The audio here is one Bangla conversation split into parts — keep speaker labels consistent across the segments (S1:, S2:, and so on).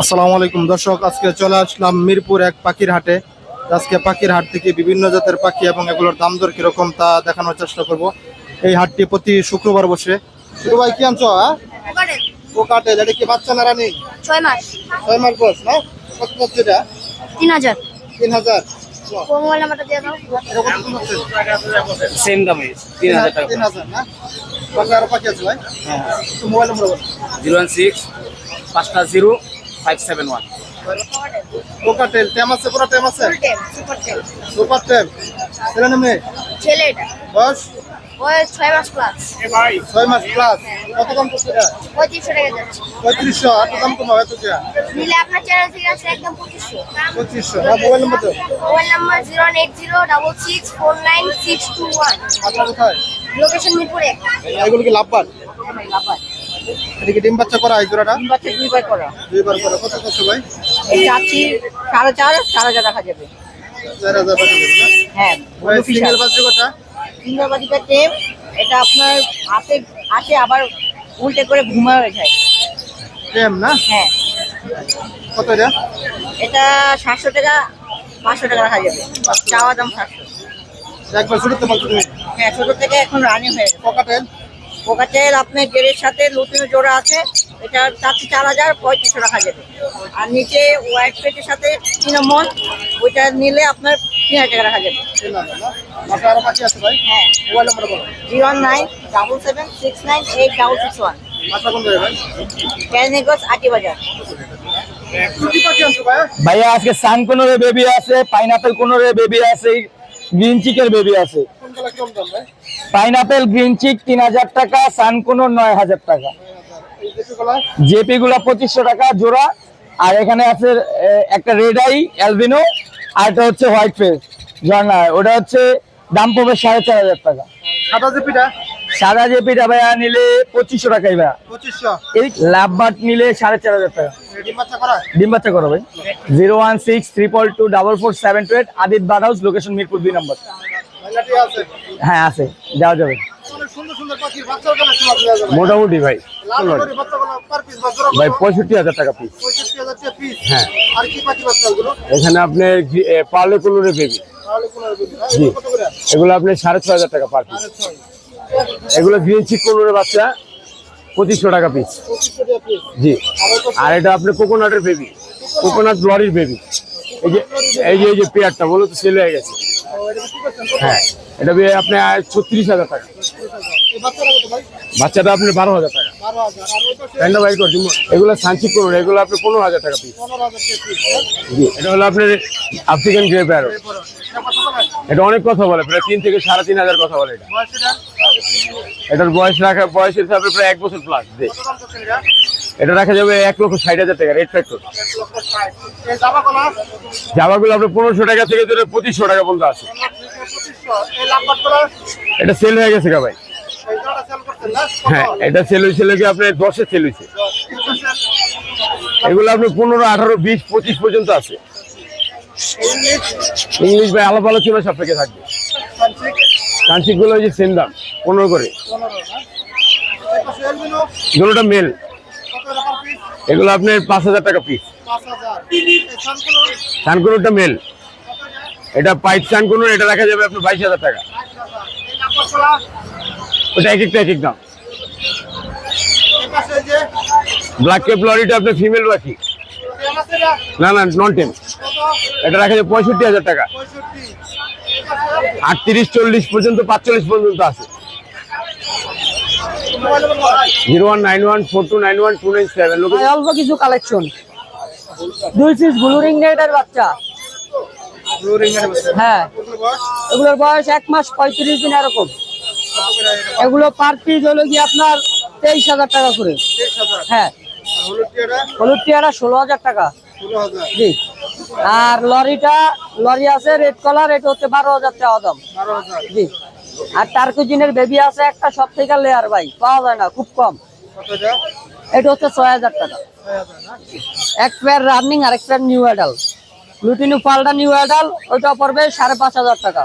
S1: আসসালামু আলাইকুম দর্শক আজকে চলে আসলাম মিরপুর এক পাখির হাটে। আজকে পাখির হাট থেকে বিভিন্ন জাতের পাখি এবং এগুলোর দাম দর কীরকম তা দেখানোর চেষ্টা করব। এই হাটটি প্রতি শুক্রবার বসে। শুরু ভাই কি আনছো হ্যাঁ? ও কাটে এটা কি বাচ্চা না রানি?
S2: ছয় মাস।
S1: ছয় মাস বয়স না? কত এটা?
S2: তিন হাজার।
S1: তিন হাজার।
S2: মোবাইল নাম্বারটা দিয়ে দাও?
S3: সেম দামে তিন হাজার টাকা।
S1: তিন হাজার না? পাখি আরও পাখি আছে ভাই? একটু mobile number
S3: zero one six পাঁচটা জিরো ফাইভ সেভেন ওয়ান
S1: আছে পুরো টেম আছে?
S2: সুপার টেম
S1: ছেলে না মেয়ে?
S2: ছেলে এটা।
S1: বয়স?
S2: ছয় মাস প্লাস
S1: ছয় মাস প্লাস কত দাম
S2: পঁয়ত্রিশশো টাকা যাচ্ছে।
S1: পঁয়ত্রিশশো। আর দাম কম হবে তো
S2: নিলে আপনার চ্যানেল থেকে আছে একদম পঁচিশশো।
S1: পঁচিশশো। হ্যাঁ মোবাইল নম্বর তো?
S2: Mobile number zero eight zero double six four nine six two one
S1: আপনার কোথায়?
S2: লোকেশন মিরপুরে।
S1: এগুলো কি লাভবান। এটা কি ডিম বাচ্চা করা এই জোড়াটা?
S4: বাচ্চা দুইবার করা।
S1: দুইবার করে। কত কত ভাই?
S4: এই চাচ্ছি সাড়ে চার চার হাজার টাকা যাবে।
S1: চার হাজার টাকা
S4: হ্যাঁ
S1: সিঙ্গেল বাচ্চা কটা?
S4: সিঙ্গল বাজিটা টেপ এটা আপনার আসে আসে আবার উল্টে করে ঘুমা হয়ে যায়।
S1: টেম না?
S4: হ্যাঁ।
S1: কত এটা?
S4: এটা সাতশো টাকা পাঁচশো টাকা রাখা যাবে। চাওয়া দাম সাতশো।
S1: একবার শুরুতে বলছো তুমি
S4: হ্যাঁ ছোটো থেকে এখন রানিং হয়ে গেছে।
S1: পকাটেল
S4: আপনার গেরের সাথে নতুন জোড়া আছে। এটা চাচ্ছি চার হাজার পঁয়ত্রিশশো রাখা যাবে। আর নিচে হোয়াইট প্লেটের সাথে চিনামন ওইটা নিলে আপনার তিন হাজার টাকা রাখা যাবে। হ্যাঁ। Zero nine double seven six nine eight double six one.
S5: ভাইয়া আজকে সান কোনোরে বেবি আছে পাইনাপেল কোনোরে বেবি আছে গ্রিন চিকের বেবি আছে। পাইনাপেল গ্রিন চিক তিন হাজার টাকা সান কোনো নয় হাজার টাকা। জেপি গুলা পঁচিশশো টাকা জোড়া। আর এখানে আছে একটা রেড আই অ্যালবিনো আর একটা হচ্ছে হোয়াইট ফেস ঝর্ণা ওটা হচ্ছে দাম পড়বে সাড়ে চার হাজার টাকা।
S1: সাদা জিপিটা?
S5: সাদা জেপিটা ভাইয়া নিলে পঁচিশশো টাকাই ভাইয়া।
S1: পঁচিশশো।
S5: এই লাভ বাট নিলে সাড়ে চার হাজার টাকা।
S1: ডিম বাচ্চা করা?
S5: ভাই। Zero one six triple two double four seven two eight Adit বাদ হাউস লোকেশন মিরপুর দুই নম্বর। হ্যাঁ আছে। যাওয়া যাবে। মোটামুটি ভাই ভাই, পঁয়ষট্টি হাজার টাকা পিস হ্যাঁ। এখানে আপনার পার্লে কুলুরে বেবি জি।
S1: এগুলো
S5: আপনার সাড়ে ছয় হাজার টাকা পার পিস এগুলো গ্রিন চিক কুলুরের বাচ্চা, পঁচিশশো টাকা পিস জি। আর এটা আপনার কোকোনাটের বেবি কোকোনাট লরির বেবি এই যে এই যে এই যে পেয়ারটা, বলো তো সেল হয়ে গেছে। হ্যাঁ এটা আপনার ছত্রিশ হাজার টাকা। বাচ্চাটা আপনার বারো হাজার টাকা। প্যান্ডা বাইক করছি এগুলো সানচিক করুন, এগুলো আপনি পনেরো হাজার টাকা পিস এটা হলো আপনার আফ্রিকান গ্রে প্যারো
S1: এটা
S5: অনেক কথা বলে, প্রায় তিন থেকে সাড়ে তিন হাজার কথা বলে এটা।
S1: এটা
S5: এটার বয়স রাখা বয়স হিসাবে প্রায় এক বছর প্লাস
S1: এটা
S5: রাখা যাবে এক লক্ষ ষাট হাজার টাকা রেড ফ্যাক্টর জামাগুলো আপনার পনেরোশো টাকা থেকে ধরে পঁচিশশো টাকা পর্যন্ত আছে। এটা সেল হয়ে গেছে ভাই।
S1: না
S5: হ্যাঁ এটা সেল হয়েছিল কি আপনার দশে সেল হয়েছে। এগুলো আপনার পনেরো আঠারো বিশ পঁচিশ পর্যন্ত আছে। ইংলিশ ভাই আলাপ আলোচনা সাপেক্ষে থাকবে। কাঞ্চিকগুলো যে সেম দাম পনেরো করে। এগুলোটা মেল এগুলো আপনার পাঁচ হাজার টাকা পিস চানকুনোরটা মেল এটা পাইপ চানকুনোর এটা রাখা যাবে আপনার বাইশ হাজার টাকা। ওটা এক একটা এক এক দাম। ব্ল্যাক কেপ লরিটা আপনার ফিমেল পাখি না না নন টেন এটা রাখা যাবে পঁয়ষট্টি হাজার টাকা। আটত্রিশ, চল্লিশ পর্যন্ত, পাঁচচল্লিশ পর্যন্ত আছে। Zero one nine one four two nine one two nine seven.
S4: অল্প কিছু কালেকশন দুই পিস ব্লু রিং নেটের বাচ্চা। হ্যাঁ। এগুলোর বয়স এক মাস পঁয়ত্রিশ দিন এরকম। এগুলো পার পিস হলো গিয়ে আপনার তেইশ হাজার টাকা করে। হ্যাঁ। হলুদ টিয়ারা ষোলো হাজার টাকা। জি। আর লরিটা লরি আছে রেড কালার এটা হচ্ছে বারো হাজার টাকা দাম। জি। আর টার্কুজিনের বেবি আছে একটা সব থেকে লেয়ার ভাই পাওয়া যায় না খুব কম। এটা হচ্ছে ছয় হাজার টাকা। এক পেয়ার রানিং আর এক পেয়ার নিউ অ্যাডাল লুটিনু পাল্টা নিউ অ্যাডাল ওইটা পড়বে সাড়ে পাঁচ হাজার টাকা।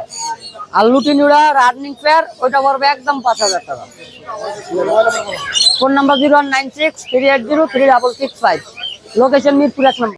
S4: আর লুটিনুরা রানিং পেয়ার ওইটা পড়বে একদম পাঁচ হাজার টাকা। Phone number zero one nine six three eight zero three double six five. Location Mirpur এক নম্বর।